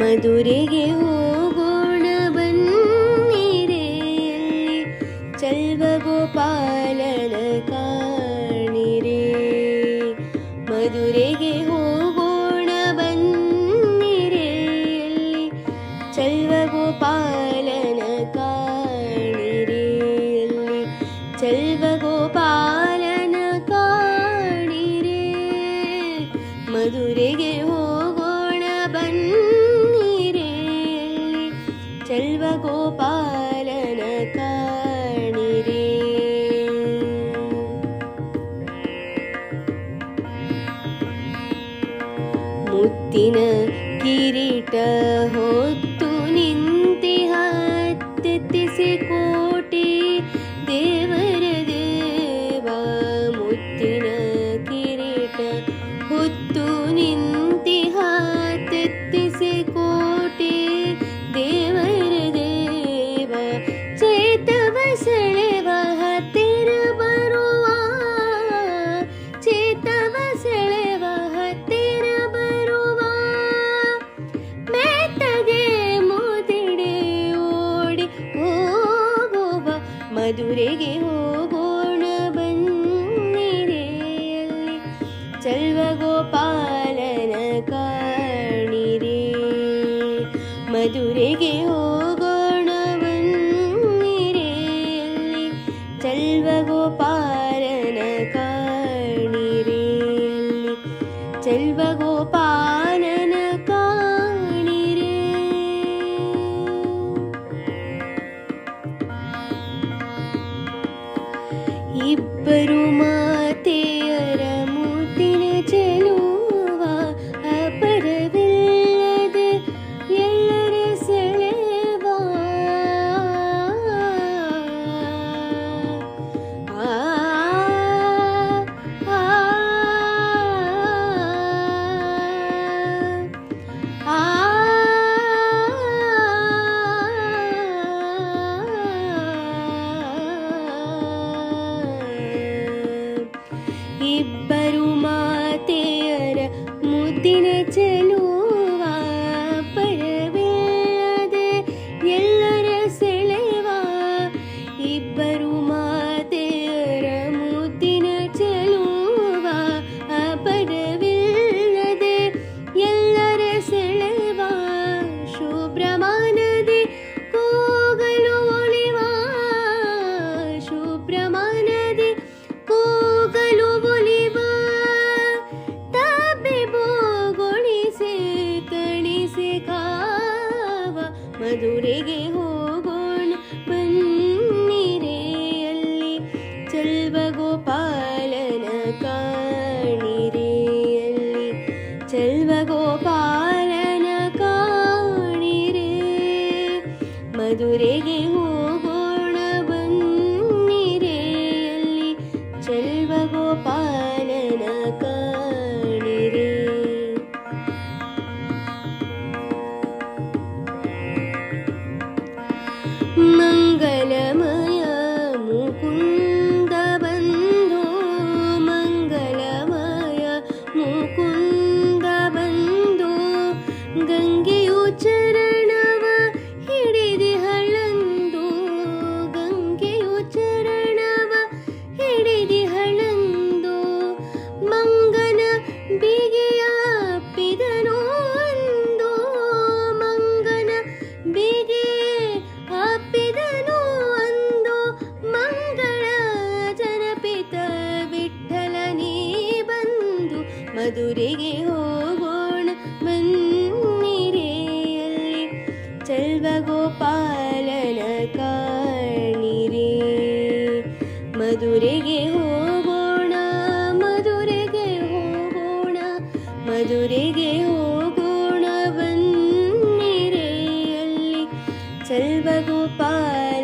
ಮಧುರೆಗೆ ಹೋಗೋಣ ಬನ್ನಿರೆ. ಚಲ್ವ ಗೋಪಾಲನ ಕಾಣಿರೆ. ಮಧುರೆಗೆ ಹೋಗೋಣ ಬನ್ನಿರೆ. ಚಲ್ವ ಗೋಪಾಲನ ಕಾಣಿರೆ. ಚಲ್ವ ಗೋಪಾಲನ ಕಾಣಿರೆ. ಮಧುರೆಗೆ ಹೋಗೋಣ ಮುತ್ತಿನ ಕಿರೀಟ ಹೊತ್ತು ನಿಂತಿ ಹತ್ತೆತ್ತಿಸಿ ಮಧುರೆಗೆ ಹೋಗೋಣ ಬನ್ನಿರೆಯಲ್ಲಿ ಚಲ್ವ ಗೋಪಾಲನ ಕಾಣಿರೆ. ಮಧುರೆಗೆ ಹೋಗೋಣ ಬನ್ನಿರೆ ಅಲ್ಲಿ ಚಲ್ವ ಗೋಪಾಲನ परुमाते ಇಬ್ಬರು ಮಾತೆಯರ ಮುದ್ದಿನ ಚೆಲುವ ಪರವಿಲ್ಲದೆ ಎಲ್ಲರ ಸೆಳೆವ ಇಬ್ಬರು ಮಧುರೆಗೆ ಹೋಗೋಣ? ಬನ್ನಿರೆ ಅಲ್ಲಿ ಚಲ್ವ ಗೋಪಾಲನ ಕಾಣಿರೆ ಮಧುರೆಗೆ ಹೋಗೋಣ ಮಧುರೆಗೆ ಹೋಗೋಣ ಬನ್ನಿರೆ ಅಲ್ಲಿ ಚಲ್ವ ಗೋಪಾಲನ ಕಾಣಿರೆ. ಮಧುರೆಗೆ ಹೋಗೋಣ ಮಧುರೆಗೆ ಹೋಗೋಣ ಮಧುರೆಗೆ ಹೋಗೋಣ ಬನ್ನಿರೆ ಅಲ್ಲಿ ಚಲ್ವ ಗೋಪಾಲ